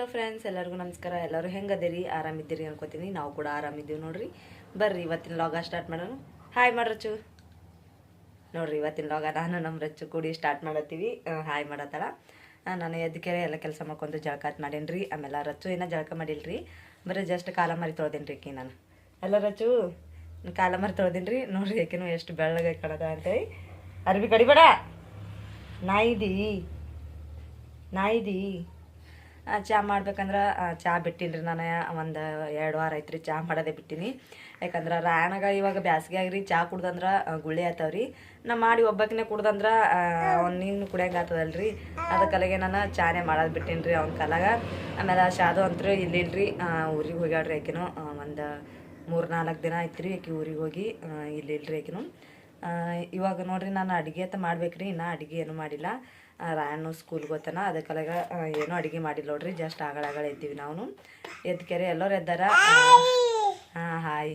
Hello friends ಎಲ್ಲರಿಗೂ ನಮಸ್ಕಾರ. ಎಲ್ಲರೂ ಹೆಂಗದಿರಿ? ಆರಾಮಿದ್ದೀರಿ ಅನ್ಕೋತೀನಿ. ನಾವು ಕೂಡ ಆರಾಮಿದ್ದೀವಿ ನೋಡ್ರಿ. ಬರ್ರಿ, ಇವತ್ತಿನ ಲಾಗ ಸ್ಟಾರ್ಟ್ ಮಾಡೋಣ. ಹಾಯ್ ಮಾಡ್ರಚ್ಚು ನೋಡ್ರಿ, ಇವತ್ತಿನ ಲಾಗ ನಾನು ನಮ್ಮ ರಚ್ಚು ಕೂಡಿ ಸ್ಟಾರ್ಟ್ ಮಾಡತ್ತೀವಿ. ಹಾಯ್ ಮಾಡತ್ತಾಳ ನಾನು ಎದ್ದಕೆರೆ ಎಲ್ಲ ಕೆಲಸ ಮಾಡ್ಕೊಂಡು ಜಳಕಾತ್ ರೀ ಆಮೇಲೆ ರಚ್ಚು ಏನ ಜಳಕ ಮಾಡಿಲ್ರಿ. ಬರೀ ಜಸ್ಟ್ ಕಾಲ ಮರಿ ತೊಳ್ದೇನ್ರಿ ಆಕಿ ನಾನು. ಎಲ್ಲ ರಚ್ಚು ಕಾಲ ಮರಿ ತೊಳ್ದೇನ್ರಿ. ನೋಡ್ರಿ ಆಕಿನೂ ಎಷ್ಟು ಬೆಳ್ಳಗೆ ಕಡದ ಅಂತೇಳಿ. ಅರ್ಬಿ ಕಡಿಬೇಡ. ನಾಯಿದಿ. ನಾಯಿದಿ. ಆ, ಚಾ ಮಾಡ್ಬೇಕಂದ್ರೆ ಚಹಾ ಬಿಟ್ಟಿನಿ ರೀ ನಾನು ಒಂದು ಎರಡು ವಾರ ಐತ್ರಿ ಚಾ ಮಾಡೋದೇ ಬಿಟ್ಟಿನಿ. ಯಾಕಂದ್ರೆ ರಾಯಣಗ ಇವಾಗ ಬ್ಯಾಸಿಗೆ ಆಗ್ರಿ ಚಾ ಕುಡ್ದಂದ್ರೆ ಗುಳ್ಳೆ ಗುಳಿ ಆತಾವ್ರಿ. ನಾ ಮಾಡಿ ಒಬ್ಬಕಿನೇ ಕುಡ್ದಂದ್ರೆ ಅವ್ನು ನೀನು ಕುಡಿಯಂಗೆ ಆಗ್ತದಲ್ರಿ ಅದಕ್ಕಲಾಗೆ ನಾನು ಚಾನೇ ಮಾಡೋದು ಬಿಟ್ಟಿನಿ ರೀ ಅವ್ನ ಕಲಾಗ. ಆಮೇಲೆ ಶಾದು ಅಂತೂ ಇಲ್ಲಿಲ್ರಿ ಊರಿಗೆ ಹೋಗ್ಯಾಡ್ರಿ ಆಕಿನೂ ಒಂದು ಮೂರು ನಾಲ್ಕು ದಿನ ಆಯ್ತು ರೀ ಆಕೆ ಊರಿಗೆ ಹೋಗಿ ಇಲ್ಲಿಲ್ರಿ ಆಕಿನೂ. ಇವಾಗ ನೋಡ್ರಿ ನಾನು ಅಡುಗೆ ಅಂತ ಮಾಡ್ಬೇಕು ರೀ ಇನ್ನೂ ಅಡುಗೆ ಏನು ಮಾಡಿಲ್ಲ. ರಾಯಣ್ಣು ಸ್ಕೂಲ್ಗೆ ಹೋಗ್ತಾನ ಅದಕ್ಕೆಲ್ಲ ಏನೂ ಅಡುಗೆ ಮಾಡಿಲ್ಲ ನೋಡ್ರಿ ಜಸ್ಟ್ ಆಗಳಾಗಳ ಎದ್ದೀವಿ ನಾವು ಎದ್ಕೆರೆ ಎಲ್ಲರೂ ಎದ್ದಾರ? ಹಾಂ, ಹಾಯ್.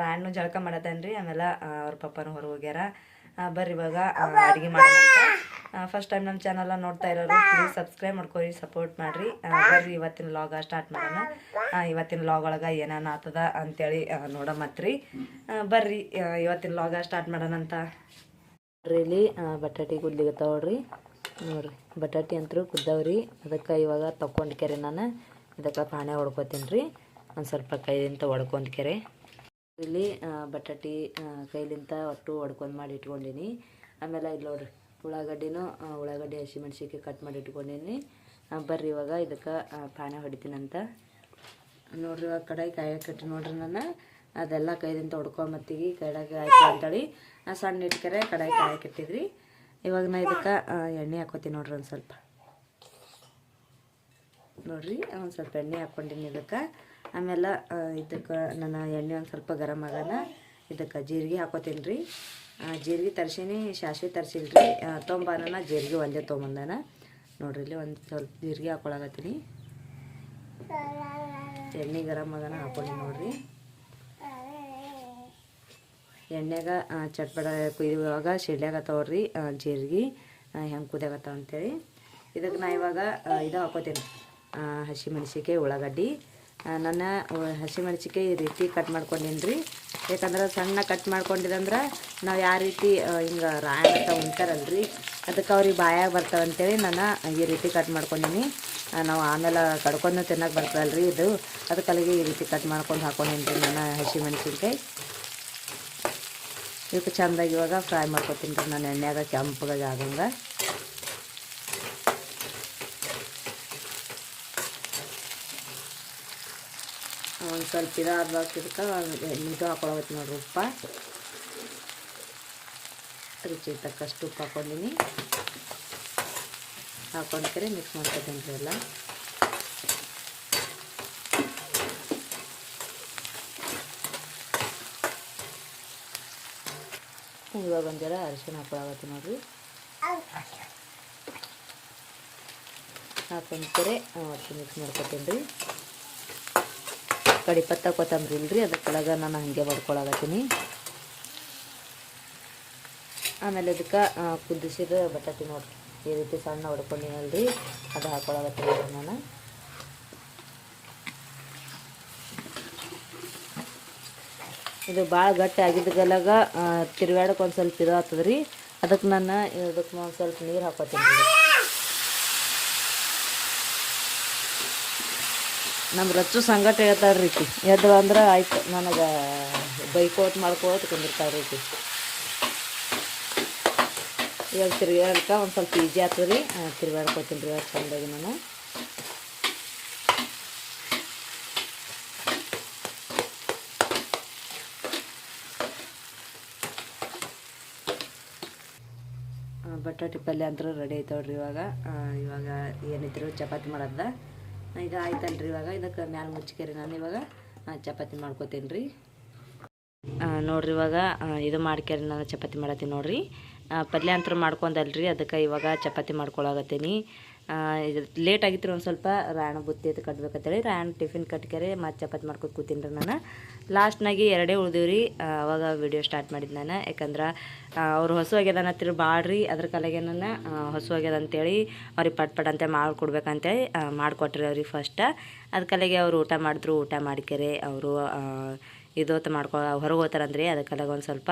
ರಾಯಣ್ಣು ಜಳಕ ಮಾಡತ್ತೇನ್ರಿ, ಆಮೇಲೆ ಅವ್ರ ಪಪ್ಪನ ಹೊರಗೆ ಹೋಗ್ಯಾರ. ಬರ್ರಿ ಇವಾಗ ಅಡುಗೆ ಮಾಡೋಣ ಫಸ್ಟ್ ಟೈಮ್ ನಮ್ಮ ಚಾನಲ್ನ ನೋಡ್ತಾ ಇರೋರು ಪ್ಲೀಸ್ ಸಬ್ಸ್ಕ್ರೈಬ್ ಮಾಡ್ಕೊರಿ ಸಪೋರ್ಟ್ ಮಾಡಿರಿ. ಬರ್ರಿ ಇವತ್ತಿನ ಲಾಗ ಸ್ಟಾರ್ಟ್ ಮಾಡೋಣ. ಇವತ್ತಿನ ಲಾಗ್ ಒಳಗೆ ಏನೇನು ಆಗ್ತದ ಅಂತೇಳಿ ನೋಡಮತ್ರಿ. ಬರ್ರಿ ಇವತ್ತಿನ ಲಾಗ ಸ್ಟಾರ್ಟ್ ಮಾಡೋಣ ಅಂತ ಇಲ್ಲಿ ಬಟಾಟಿ ಗುದ್ದಿಗತ್ತ ನೋಡ್ರಿ. ನೋಡ್ರಿ ಬಟಾಟೆ ಅಂತೂ ಕುದ್ದಾವ್ರಿ. ಅದಕ್ಕೆ ಇವಾಗ ತಗೊಂಡ್ಕೆರೆ ನಾನು. ಇದಕ್ಕೆ ಪಾಣೆ ಹೊಡ್ಕೊತೀನಿ ರೀ ಒಂದು ಸ್ವಲ್ಪ ಕೈಲಿಂದ ಹೊಡ್ಕೊಂಡ್ಕೆರೆ ಇಲ್ಲಿ ಬಟಾಟೆ ಆ, ಒಟ್ಟು ಹೊಡ್ಕೊಂಡು ಮಾಡಿ ಇಟ್ಕೊಂಡೀನಿ. ಆಮೇಲೆ ಇಲ್ಲಿ ನೋಡ್ರಿ ಉಳ್ಳಾಗಡ್ಡಿನೂ ಉಳ್ಳಾಗಡ್ಡಿ ಹಸಿಮೆಣ್ಸಿಕಾಯಿ ಕಟ್ ಮಾಡಿ ಇಟ್ಕೊಂಡೀನಿ. ಬರ್ರಿ ಇವಾಗ ಇದಕ್ಕೆ ಪಾಣೆ ಹೊಡಿತೀನಂತ. ನೋಡ್ರಿ ಇವಾಗ ಕಡಾಯಿ ಕಾಯಿ ಕಟ್ಟಿ ನೋಡ್ರಿ ನಾನು. ಅದೆಲ್ಲ ಕೈದಿಂದ ಹೊಡ್ಕೊಂಬತ್ತೀವಿ ಕೈದಾಗ ಆಯ್ತು ಅಂತೇಳಿ ಸಣ್ಣ ಇಟ್ಕರೆ ಕಡಾಯಿ ಕಾಯಿ ಕಟ್ಟಿದ್ರಿ ಇವಾಗ ನಾ ಇದಕ್ಕೆ ಎಣ್ಣೆ ಹಾಕೋತೀನಿ ನೋಡ್ರಿ ಒಂದು ಸ್ವಲ್ಪ. ನೋಡ್ರಿ, ಒಂದು ಸ್ವಲ್ಪ ಎಣ್ಣೆ ಹಾಕ್ಕೊಂಡಿನಿ ಇದಕ್ಕೆ. ಆಮೇಲೆ ಇದಕ್ಕೆ ನನ್ನ ಎಣ್ಣೆ ಒಂದು ಸ್ವಲ್ಪ ಗರಮ್ ಆಗೋಣ ಇದಕ್ಕೆ ಜೀರಿಗೆ ಹಾಕೋತೀನಿ ರೀ ಜೀರಿಗೆ ತರ್ಸೀನಿ ಸಾಸಿವೆ ತರ್ಸಿಲ್ಲ ರೀ ತೊಂಬಾನ ಜೀರಿಗೆ ಒಂದೇ ತೊಗೊಂಬಂದಾನ ನೋಡ್ರಿ ಇಲ್ಲಿ ಒಂದು ಸ್ವಲ್ಪ ಜೀರಿಗೆ ಹಾಕೊಳಕತ್ತೀನಿ. ಎಣ್ಣೆ ಗರಮ್ ಆಗೋಣ ಹಾಕೊಂಡಿ ನೋಡ್ರಿ. ಎಣ್ಣೆಗ ಚಟ್ಪಟ ಕುಯ್ಯುವಾಗ ಸಿಡ್ಲಾಗತ್ತವ್ರಿ ಜೀರಿಗೆ ಹೆಂಗೆ ಕುದಿಯಾಗತ್ತಾವ ಅಂತೇಳಿ ಇದಕ್ಕೆ ನಾ ಇವಾಗ ಇದು ಹಾಕೋತೀನಿ. ಹಸಿಮೆಣ್ಸಿಕಾಯಿ ಉಳ್ಳಾಗಡ್ಡಿ. ಆ, ನನ್ನ ಹಸಿ ಮೆಣಸಿಕಾಯಿ ಈ ರೀತಿ ಕಟ್ ಮಾಡ್ಕೊಂಡಿನ್ರಿ. ಯಾಕಂದ್ರೆ ಸಣ್ಣ ಕಟ್ ಮಾಡ್ಕೊಂಡಿದಂದ್ರೆ ನಾವು ಯಾವ ರೀತಿ ಹಿಂಗೆ ರಾಯ ಅಂತ ಉಣ್ತಾರಲ್ರಿ ಅದಕ್ಕೆ ಅವ್ರಿಗೆ ಬಾಯಾಗ ಬರ್ತಾವೆ ಅಂತೇಳಿ ನಾನು ಈ ರೀತಿ ಕಟ್ ಮಾಡ್ಕೊಂಡೀನಿ. ನಾವು ಆಮೇಲೆ ಕಡ್ಕೊಂಡು ತಿನ್ನಕ್ಕೆ ರೀ ಇದು. ಅದಕ್ಕೆ ಅಲ್ಲಿಗೆ ಈ ರೀತಿ ಕಟ್ ಮಾಡ್ಕೊಂಡು ಹಾಕೊಂಡೀನಿ ನಾನು ಹಸಿಮೆಣ್ಸಿನ್ಕಾಯಿ. ಇವಕ್ಕೆ ಚಂದಾಗಿ ಇವಾಗ ಫ್ರೈ ಮಾಡ್ಕೊತೀನಿ ರೀ ನಾನು ಎಣ್ಣೆಯಾಗ ಕೆಂಪಗಾಗಿ ಆಗಂಗೆ ಒಂದು ಸ್ವಲ್ಪ ಇದಾದ ಇದಕ್ಕೆ ಇದು ಹಾಕೊಳತ್ತೆ ನೋಡ್ರಿ ಉಪ್ಪ. ರುಚಿ ತಕ್ಕಷ್ಟು ಉಪ್ಪು ಹಾಕೊಂಡಿನಿ. ಹಾಕೊಂಡ್ಕರೆ ಮಿಕ್ಸ್ ಮಾಡ್ಕೊತೀನಿ ಎಲ್ಲ. ಇವಾಗ ಒಂದು ಜರ ಅರಿಶಿನ ಹಾಕೊಳಾಗತ್ತೆ ನೋಡ್ರಿ. ಹಾಕೊಂಡ್ರೆ ಅಷ್ಟು ಮಿಕ್ಸ್ ಮಾಡ್ಕೊತೀನಿ ರೀ. ಕಡಿಪತ್ತ ಕೊತ್ತಂಬರಿ ಇಲ್ರಿ ಅದಕ್ಕೊಳಗ ನಾನು ಹಂಗೆ ಬಡ್ಕೊಳಗತ್ತೀನಿ ಆಮೇಲೆ ಅದಕ್ಕೆ ಕುದಿಸಿದ ಬಟಾಟಿ ನೋಡ್ರಿ. ಈ ರೀತಿ ಸಣ್ಣ ಹೊಡ್ಕೊಂಡಿನಲ್ರಿ, ಅದು ಹಾಕೊಳಗತ್ತೀನಿ ನಾನು. ಇದು ಭಾಳ ಗಟ್ಟಿ ಆಗಿದ್ದಗಲಾಗ ತಿರುಗಾಡಕ್ಕೆ ಒಂದು ಸ್ವಲ್ಪ ಇದು ಆಗ್ತದೆ ರೀ. ಅದಕ್ಕೆ ನಾನು, ಇದಕ್ಕೆ ಒಂದು ಸ್ವಲ್ಪ ನೀರು ಹಾಕೋತೀನಿ ನಮ್ಮ ರಚ್ಚು ಸಂಗಟ ಹೇಳ್ತಾರೆ ರೀತಿ ಎದ್ದು ಅಂದ್ರೆ ಆಯ್ತು, ನನಗೆ ಬೈಕೋತ್ ಮಾಡ್ಕೋತ ಕುಂದಿರ್ತಾರೆ ರೀತಿ ಇವಾಗ ತಿರ್ಗಾಡ್ಕ ಒಂದು ಸ್ವಲ್ಪ ಈಜಿ ಆಗ್ತದೆ ರೀ. ತಿರ್ಗಾಡ್ಕೋತೀನಿ ರೀ ಚಂದಾಗಿ ನಾನು. ಬಟಾಟಿ ಪಲ್ಯ ಅಂತೂ ರೆಡಿ ಆಯ್ತವ್ರಿ ಇವಾಗ. ಇವಾಗ ಏನಿದ್ರು ಚಪಾತಿ ಮಾಡೋದ ಈಗ ಆಯ್ತಲ್ರಿ ಇವಾಗ. ಇದಕ್ಕೆ ಮ್ಯಾಲ ಮುಚ್ಚಿಕೆರಿ ನಾನು ಇವಾಗ. ಚಪಾತಿ ಮಾಡ್ಕೋತೀನಿ ರೀ ನೋಡ್ರಿ ಇವಾಗ ಇದು ಮಾಡ್ಕೇರಿ ನಾನು ಚಪಾತಿ ಮಾಡತ್ತೀನಿ ನೋಡ್ರಿ. ಪಲ್ಯ ಅಂತೂ ಮಾಡ್ಕೊಂಡಲ್ರಿ. ಅದಕ್ಕೆ ಇವಾಗ ಚಪಾತಿ ಮಾಡ್ಕೊಳಗತ್ತೀನಿ ಲೇಟ್ ಆಗಿತ್ತು ಒಂದು ಸ್ವಲ್ಪ ರಾಯಣ ಬುತ್ತಿ ಅದು ಕಟ್ಬೇಕಂತೇಳಿ ರಾಯಣ ಟಿಫಿನ್ ಕಟ್ಕ್ಯಾರೆ ಮತ್ತು ಚಪಾತಿ ಮಾಡ್ಕೊತ ಕೂತೀನಿ ರೀ ನಾನು ಲಾಸ್ಟ್ನಾಗಿ ಎರಡೇ ಉಳಿದೀವಿ ರೀ ಅವಾಗ ವಿಡಿಯೋ ಸ್ಟಾರ್ಟ್ ಮಾಡಿದ್ದು ನಾನು. ಯಾಕಂದ್ರೆ ಅವ್ರು ಹೊಸ ಆಗ್ಯದ ಅನ್ನತ್ತಿರು ಬಾಳ್ರಿ, ಅದ್ರ ಕಲೆಗೆ ನಾನು ಹೊಸ ಆಗ್ಯದ ಅಂತೇಳಿ ಅವ್ರಿಗೆ ಪಟ್ ಪಟ್ ಅಂತ ಮಾಡ್ಕೊಡ್ಬೇಕಂತೇಳಿ ಮಾಡಿಕೊಟ್ರಿ ಅವ್ರಿಗೆ ಫಸ್ಟ್ ಅದ್ರ ಕಲೆಗೆ ಅವರು ಊಟ ಮಾಡಿದ್ರು, ಊಟ ಮಾಡಿಕೆರೆ ಅವರು ಇದೋತ್ ಮಾಡ್ಕೊ ಹೊರಗೆ ಹೋಗ್ತಾರಂದ್ರಿ, ಅದಕ್ಕೆಲ್ಲ ಒಂದು ಸ್ವಲ್ಪ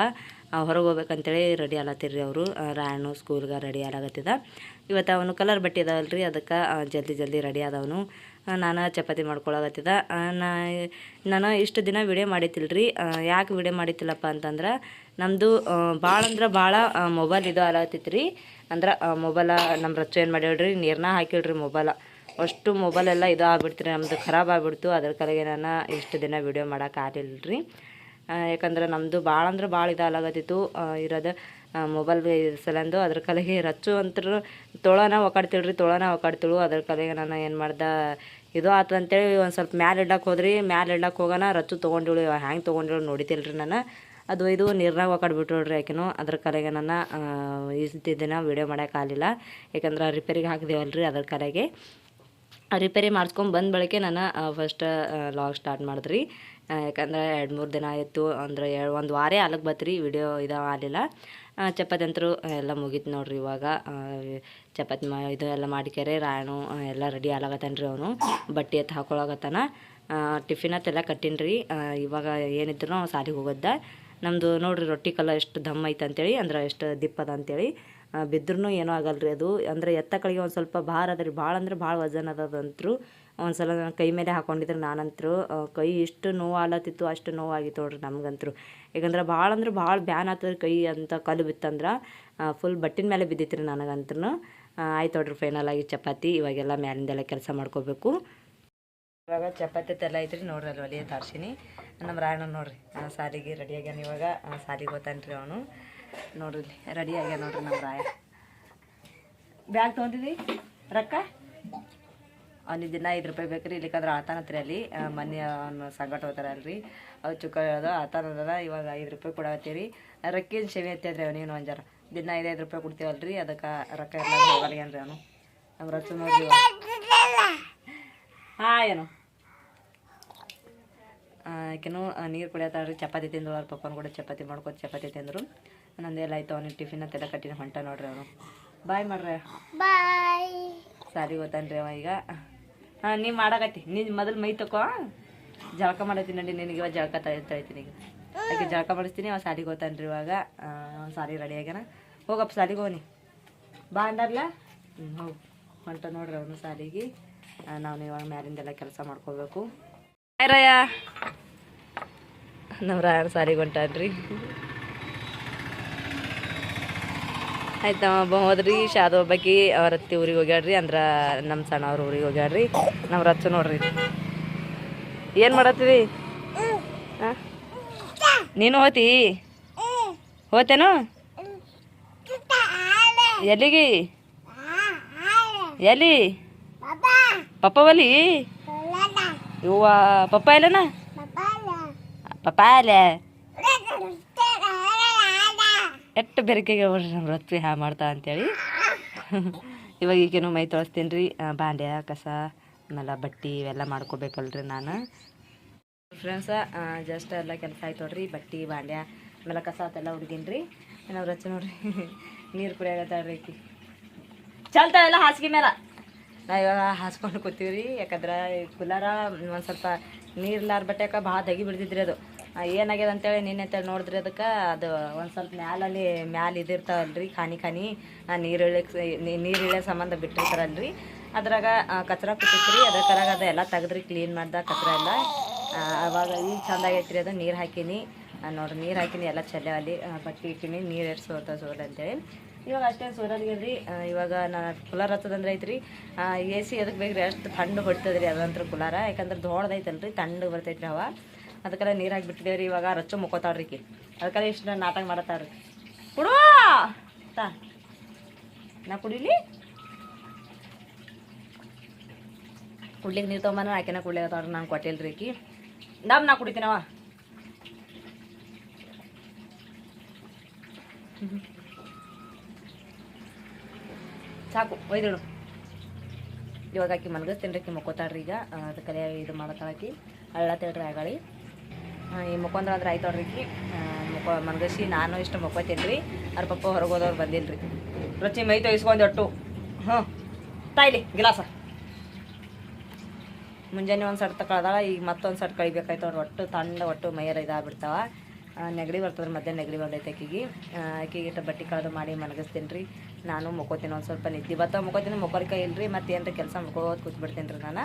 ಹೊರಗೆ ಹೋಗ್ಬೇಕಂತೇಳಿ ರೆಡಿ ಆಲತ್ತಿರ್ರಿ ಅವರು. ರಾಯಣ್ಣು ಸ್ಕೂಲ್ಗೆ ರೆಡಿ ಆಗತ್ತಿದ. ಇವತ್ತು ಅವನು ಕಲರ್ ಬಟ್ಟೆ ಇದಾವಲ್ರಿ ಅದಕ್ಕೆ ಜಲ್ದಿ ಜಲ್ದಿ ರೆಡಿ ಆದವನು. ನಾನು ಚಪಾತಿ ಮಾಡ್ಕೊಳಕತ್ತಿದ. ನಾನು ಇಷ್ಟು ದಿನ ವಿಡಿಯೋ ರೀ ಯಾಕೆ ವಿಡಿಯೋ ಮಾಡಿತ್ತಿಲ್ಲಪ್ಪ ಅಂತಂದ್ರೆ ನಮ್ಮದು ಭಾಳ ಅಂದ್ರೆ ಭಾಳ ಮೊಬೈಲ್ ಇದು ಆಲತ್ತಿತ್ತು ರೀ ಅಂದ್ರೆ ಮೊಬೈಲ ನಮ್ಮ ರಚ್ಚು ಏನು ಮಾಡ್ಯಾಳ್ರಿ ನೀರನ್ನ ಹಾಕಿಳ್ರಿ ಮೊಬೈಲ ಅಷ್ಟು ಮೊಬೈಲೆಲ್ಲ ಇದು ಆಗ್ಬಿಡ್ತು ರೀ ನಮ್ಮದು ಖರಾಬ್ ಆಗ್ಬಿಡ್ತು. ಅದ್ರ ಕಲೆಗೆ ನಾನು ಇಷ್ಟು ದಿನ ವೀಡಿಯೋ ಮಾಡೋಕೆ ಆಗಲಿಲ್ಲ ರೀ ಯಾಕಂದ್ರೆ ನಮ್ಮದು ಭಾಳ ಅಂದ್ರೆ ಭಾಳ ಇದಾಗತ್ತಿತ್ತು ಇರೋದು ಮೊಬೈಲ್ ಸಲಂದು ಅದ್ರ ಕಲೆಗೆ ರಚ್ಚು ಅಂತರು ತೊಳನ ಒಕಾಡ್ತಿಳ್ರಿ ತೊಳನ ಒಕಾಡ್ತಿಳು. ಅದ್ರ ಕಲೆಗೆ ನಾನು ಏನು ಮಾಡ್ದೆ, ಇದು ಆತು ಅಂತೇಳಿ ಒಂದು ಸ್ವಲ್ಪ ಮ್ಯಾಲೆ ಇಡಕ್ಕೆ ಹೋದ್ರಿ. ಮ್ಯಾಲೆ ಇಡಕ್ಕೆ ಹೋಗೋಣ ರಚ್ಚು ತೊಗೊಂಡಿಳು ಹ್ಯಾಂಗೆ ತೊಗೊಂಡಿಳು ನೋಡಿತಿಲ್ರಿ ನಾನು. ಅದು ಇದು ನೀರ್ನಾಗ ಒಕಾಡ್ಬಿಟ್ರಿ ಯಾಕೆನೋ ಅದ್ರ ಕಲೆಗೆ ನಾನು ಇಷ್ಟು ದಿನ ವೀಡಿಯೋ ಮಾಡೋಕ್ಕಾಗಲಿಲ್ಲ ಯಾಕಂದ್ರೆ ರಿಪೇರಿಗೆ ಹಾಕಿದೇವಲ್ರಿ ಅದ್ರ ಕಲೆಗೆ ರಿಪೇರಿ ಮಾಡಿಸ್ಕೊಂಡು ಬಂದ ಬಳಿಕೆ ನಾನು ಫಸ್ಟ್ ಲಾಗ್ ಸ್ಟಾರ್ಟ್ ಮಾಡಿದ್ರಿ. ಯಾಕಂದ್ರೆ ಎರಡು ಮೂರು ದಿನ ಆಯಿತು, ಅಂದ್ರೆ ಒಂದು ವಾರೇ ಅಲ್ಲಿಗೆ ಬತ್ರಿ ವಿಡಿಯೋ ಇದು ಆಗಲಿಲ್ಲ. ಚಪಾತಿ ಅಂತರೂ ಎಲ್ಲ ಮುಗೀತು ನೋಡ್ರಿ ಇವಾಗ. ಚಪಾತಿ ಮಾ, ಇದು ಎಲ್ಲ ಮಾಡಿಕೆರೆ ರಾಯಣು ಎಲ್ಲ ರೆಡಿ ಆಗ್ಲಾಗತ್ತಾನ ಅವನು. ಬಟ್ಟೆ ಎತ್ತು ಹಾಕೊಳಗತ್ತಾನ ಟಿಫಿನ್ ಅತ್ತೆಲ್ಲ ಕಟ್ಟಿನಿ ರೀ ಇವಾಗ ಏನಿದ್ರು ಸಾಲಿಗೆ ಹೋಗೋದ ನಮ್ಮದು ನೋಡ್ರಿ ರೊಟ್ಟಿ ಕಲ್ಲ ಎಷ್ಟು ದಮ್ ಐತೆ ಅಂತೇಳಿ, ಅಂದ್ರೆ ಎಷ್ಟು ದಿಪ್ಪದ ಅಂತೇಳಿ. ಬಿದ್ರೂ ಏನೂ ಆಗಲ್ಲ ರೀ ಅದು. ಅಂದರೆ ಎತ್ತ ಒಂದು ಸ್ವಲ್ಪ ಭಾರ ಅದ ರೀ. ಭಾಳ ಅಂದ್ರೆ ಭಾಳ ವಜನ್ ಅದಂತರು ಒಂದು ಸಲ ಕೈ ಮೇಲೆ ಹಾಕೊಂಡಿದ್ರೆ ನಾನಂತರೂ. ಕೈ ಎಷ್ಟು ನೋವು ಆಲತ್ತಿತ್ತು ಅಷ್ಟು ನೋವಾಗಿತ್ತು ನೋಡ್ರಿ ನಮಗಂತರು. ಯಾಕಂದ್ರೆ ಭಾಳ ಅಂದ್ರೆ ಭಾಳ ಬ್ಯಾನ್ ಆಗ್ತದೆ ಕೈ ಅಂತ ಕಲ್ಲು ಬಿತ್ತಂದ್ರೆ. ಫುಲ್ ಬಟ್ಟಿನ ಮೇಲೆ ಬಿದ್ದಿತ್ತು ರೀ ನನಗಂತೂ ಆಯ್ತು ನೋಡ್ರಿ ಫೈನಲ್ ಆಗಿ ಚಪಾತಿ. ಇವಾಗೆಲ್ಲ ಮ್ಯಾಲಿಂದೆಲ್ಲ ಕೆಲಸ ಮಾಡ್ಕೋಬೇಕು. ಇವಾಗ ಚಪಾತಿ ತೆಲ್ಲ ಐತ್ರಿ ನೋಡ್ರಿ ಅಲ್ಲಿ ಒಲಿಯ ತಾರ್ಸಿನಿ. ನಮ್ಮ ರಾಯಣ್ಣ ನೋಡ್ರಿ ಸಾಲಿಗೆ ರೆಡಿ ಆಗ್ಯಾನ ಇವಾಗ. ಸಾಲಿಗೆ ಹೋಗ್ತಾನ್ರಿ ಅವನು. ನೋಡ್ರಿ ರೆಡಿ ಆಗ್ಯಾನ ನೋಡ್ರಿ ನಮ್ಮ ರಾಯ. ಬ್ಯಾಗ್ ತೊಗೊಂಡಿದ್ವಿ ರೊಕ್ಕ? ಅವ್ನಿಗೆ ದಿನ ಐದು ರೂಪಾಯಿ ಬೇಕ್ರಿ, ಇಲ್ಲಿಕಂದ್ರೆ ಆತಾನತ್ರಿ ಅಲ್ಲಿ ಮನೆ ಅವ್ನು ಸಂಗಟ ಹೋಗ್ತಾರಲ್ರಿ. ಅವು ಚುಕ್ಕ ಹೇಳೋದು ಆತಾನದ ಇವಾಗ ಐದು ರೂಪಾಯಿ ಕೊಡತ್ತೀರಿ ರೊಕ್ಕಿನ ಶೇವಿ ಎತ್ತಿದ್ರಿ ಅವ್ನಿಗೆ ಒಂದು ಜರ ದಿನ ಐದು ಐದು ರೂಪಾಯಿ ಕೊಡ್ತೀವಲ್ರಿ, ಅದಕ್ಕೆ ರೊಕ್ಕ ಎಲ್ಲ ಹೋಗಲ್ಗೇನ್ರಿ ಅವನು. ನಮ್ಮ ರೊಕ್ಕ ನೋಡ್ರಿ ಹಾಂ ಏನು ಆಕೆನೂ ನೀರು ಕುಡಿಯತ್ತಾಳ್ರಿ ಚಪಾತಿ ತಿಂದರು ಅವ್ರ ಪಪ್ಪನ ಕೂಡ ಚಪಾತಿ ಮಾಡ್ಕೊತ ಚಪಾತಿ ತಿಂದರು. ನಂದೆಲ್ಲ ಆಯ್ತು ಅವನಿಗೆ ಟಿಫಿನ್ ಅಂತೆಲ್ಲ ಕಟ್ಟಿನ ಹೊಂಟ ನೋಡ್ರಿ ಅವನು. ಬಾಯ್ ಮಾಡ್ರಿ. ಬಾಯ್. ಸಾರಿ ಗೊತ್ತಾನ್ರಿ ಅವ ಈಗ. ಹಾಂ ನೀ ಮಾಡಾಕತ್ತಿ. ನೀನು ಮೊದಲು ಮೈ ತಕೋ. ಜಳಕ ಮಾಡತ್ತೀನಿ ನೋಡಿ ನಿನಗೆ ಇವಾಗ ಜಳಕ ತಳಿತೀನಿ ಈಗ. ಅದಕ್ಕೆ ಜಳಕ ಮಾಡಿಸ್ತೀನಿ ಅವ ಸಾಲಿಗೆ ಹೋಗ್ತಾನ್ರಿ ಇವಾಗ. ಅವ್ನು ಸಾಲಿ ರೆಡಿ ಆಗ್ಯಾನ. ಹೋಗಪ್ಪ ಸಾಲಿಗೆ ಹೋಗಿ ಬಾ ಅಂದಾರ್ಲ? ಹ್ಞೂ ಹೋಗಿ. ಹೊಂಟ ನೋಡ್ರಿ ಅವನು ಸಾಲಿಗೆ ನಾವು ಇವಾಗ ಮ್ಯಾಲಿಂದೆಲ್ಲ ಕೆಲಸ ಮಾಡ್ಕೋಬೇಕು. ರಯ್ಯ. ನಮ್ಮ ರಾಯಣ ಸಾರಿ ಹೊಂಟಾನ್ರಿ ಆಯ್ತು ಒಬ್ಬ ಹೋದ್ರಿ, ಶಾದ ಒಬ್ಬಾಕಿ ಅವ್ರ ಅತ್ತಿ ಊರಿಗೆ ಹೋಗ್ಯಾಡ್ರಿ ಅಂದ್ರೆ ನಮ್ಮ ಸಣ್ಣವ್ರ ಊರಿಗೆ ಹೋಗ್ಯಾಡ್ರಿ ನಮ್ಮ ರಚ್ಚು ನೋಡ್ರಿ. ಏನು ಮಾಡತ್ತೀರಿ? ಹಾಂ ನೀನು ಹೋತಿ? ಹೋತೇನು? ಎಲ್ಲಿಗೆ? ಎಲ್ಲಿ? ಪಪ್ಪ ಬಲಿ ಇವ್ವ ಪಪ್ಪ ಎಲ್ಲನ? ಎಟ್ಟು ಎಷ್ಟು ಬೆರಕೆಗೆ ನೋಡ್ರಿ ನಮ್ಮ ರತ್ವಿ ಹಾ ಮಾಡ್ತಾ ಅಂತೇಳಿ. ಇವಾಗ ಈಗೇನು ಮೈ ತೊಳಸ್ತೀನಿ ರೀ ಬಾಂಡೆ ಕಸ ಆಮೇಲೆ ಬಟ್ಟೆ ಇವೆಲ್ಲ ಮಾಡ್ಕೋಬೇಕಲ್ರಿ ನಾನು. ಫ್ರೆಂಡ್ಸ ಜಸ್ಟ್ ಎಲ್ಲ ಕೆಲಸ ಆಯ್ತು ನೋಡ್ರಿ. ಬಟ್ಟೆ ಬಾಂಡ್ಯ ಆಮೇಲೆ ಕಸ ಅದೆಲ್ಲ ಹುಡ್ಗೀನಿ ರೀ ನಾವು ರಚ ನೋಡ್ರಿ. ನೀರು ಕುಡಿಯಾಗತ್ತಾಳ್ರಿ ಆಕಿ. ಚಲ್ತಾ ಎಲ್ಲ ಹಾಸಿಗೆ ಮೇಲೆ ನಾವು ಇವಾಗ ಹಾಸ್ಕೊಂಡು ಕೂತೀವಿ ರೀ ಯಾಕಂದ್ರೆ ಕುಲಾರ ಒಂದು ಸ್ವಲ್ಪ ನೀರ್ಲಾರ ಬಟ್ಟೆಕ ಭಾಳ ತೆಗಿ ಬಿಡ್ತಿದ್ರಿ ಅದು. ಏನಾಗ್ಯದ ಅಂತೇಳಿ ನಿನ್ನೆ ಅಂತೇಳಿ ನೋಡಿದ್ರಿ ಅದಕ್ಕೆ, ಅದು ಒಂದು ಸ್ವಲ್ಪ ಮ್ಯಾಲಲ್ಲಿ ಮ್ಯಾಲ ಇದಿರ್ತಾವಲ್ರಿ, ಖಾನಿ ಖಾನಿ ನೀರು ಇಳಿಯಕ್ಕೆ ನೀರು ಇಳಿಯೋ ಸಂಬಂಧ ಬಿಟ್ಟಿರ್ತಾರಲ್ರಿ. ಅದ್ರಾಗ ಕಚ್ರ ಕುಟ್ಟಿತ್ರಿ, ಅದ್ರ ಕರಾಗ ಅದು ಎಲ್ಲ ತೆಗ್ದ್ರಿ ಕ್ಲೀನ್ ಮಾಡ್ದೆ ಕಚ್ರ ಎಲ್ಲ. ಅವಾಗ ಈಗ ಚಂದ ಆಗೈತ್ರಿ ಅದು, ನೀರು ಹಾಕೀನಿ. ನೋಡ್ರಿ, ನೀರು ಹಾಕಿನಿ, ಎಲ್ಲ ಚೆಲ್ಲೆ ಅಲ್ಲಿ ಬಟ್ಟೆ ಇಟ್ಟಿನಿ, ನೀರು ಎಷ್ಟು ಸೋತ ಸೋಲ್ ಅಂತೇಳಿ ಇವಾಗ ಅಷ್ಟೇ ಸೂರಲ್ಗಿಲ್ರಿ ಇವಾಗ ನಾನು ಕುಲಾರ್ ಹತ್ತದಂದ್ರೆ ಐತ್ರಿ. ಎ ಸಿ ಅದಕ್ಕೆ ಬೇಕ್ರಿ, ಅಷ್ಟು ತಂಡು ಹೊಡ್ತದ್ರಿ, ಅದಂತ್ರ ಕುಲಾರ. ಯಾಕಂದ್ರೆ ದೊಡ್ಡದೈತಲ್ರಿ, ತಣ್ಣಗೆ ಬರ್ತೈತ್ರಿ ಅವ. ಅದಕ್ಕೆಲ್ಲ ನೀರು ರೀ, ಇವಾಗ ರಚ್ಚು ಮುಕ್ಕೋತಾವ್ರಿ ಕಿ ಅದಕ್ಕೆಲ್ಲ ಇಷ್ಟು ನಾಟಕ ಮಾಡತ್ತಾವ್ರಿ. ಕುಡುವ! ತಾ. ನಾ ಕುಡಿಲಿ? ಕುಡ್ಲಿಕ್ಕೆ ನೀರು ತೊಗೊಂಬನ ಆಕೆನ ಕುಡ್ಲಿಕ್ಕೆ ನಾನು ಕೊಟ್ಟಿಲ್ರಿ ಈಕಿ. ಡಮ್ ನಾ ಕುಡಿತೀನವ. ಸಾಕು, ಒಯ್ದಿಡು. ಇವಾಗ ಆಕಿ ಮನ್ಗಸ್ತೀನಿ ರೀ ಮಕ್ಕೋತಾಳ್ರಿ ಈಗ. ಅದಕ್ಕೆ ಇದು ಮಾಡತ್ತಾಳಕಿ ಅಳ್ಳತ್ತೇಳ್ರಿ ಆಗಾಳಿ. ಈ ಮುಖಂದ್ರ ಅಂದ್ರೆ ಆಯ್ತು ಈಕಿ ಮುಖ ನಾನು ಇಷ್ಟು ಮಕ್ಕೋತೀನಿ ರೀ. ಅವ್ರ ಪಪ್ಪ ಹೊರಗೆ ಹೋದವ್ರು ಬಂದಿಲ್ಲ ರೀ. ರುಚಿ ಮೈ ತೊಯ್ಸ್ಕೊಂಡು ಒಟ್ಟು. ಹ್ಞೂ. ತಾಯಿಲಿ, ಗಿಲಾಸ. ಮುಂಜಾನೆ ಒಂದು ಸಟ್ ಕಳ್ದಾಳ ಈಗ ಮತ್ತೊಂದು ಸಟ್ ಕಳಿಬೇಕಾಯ್ತು ಅವ್ರು ಒಟ್ಟು ತಂಡ, ಒಟ್ಟು ಮೈಯರ ಇದಾಗ್ಬಿಡ್ತಾವ. ನೆಗಡಿ ಬರ್ತದ್ರೆ, ಮಧ್ಯಾಹ್ನ ನೆಗಡಿ ಬಂದೈತೆ ಆಕಿಗೆ ಆಕಿಗೆ ಬಟ್ಟೆ ಕಳೆದು ಮಾಡಿ ಮಲಗಿಸ್ತೀನಿ ರೀ. ನಾನು ಮುಕ್ಕೋತೀನಿ, ಒಂದು ಸ್ವಲ್ಪ ನಿದ್ದೆ. ಬತ್ತ ಮುಕ್ಕೋತೀನಿ ಮುಕ್ಕೋರಿಕ ಇಲ್ರಿ ಮತ್ತೆ ಏನಾರ ಕೆಲಸ ಮುಕ್ಕೋದು ಕೂತ್ಬಿಡ್ತೀನಿ ರೀ ನಾನು.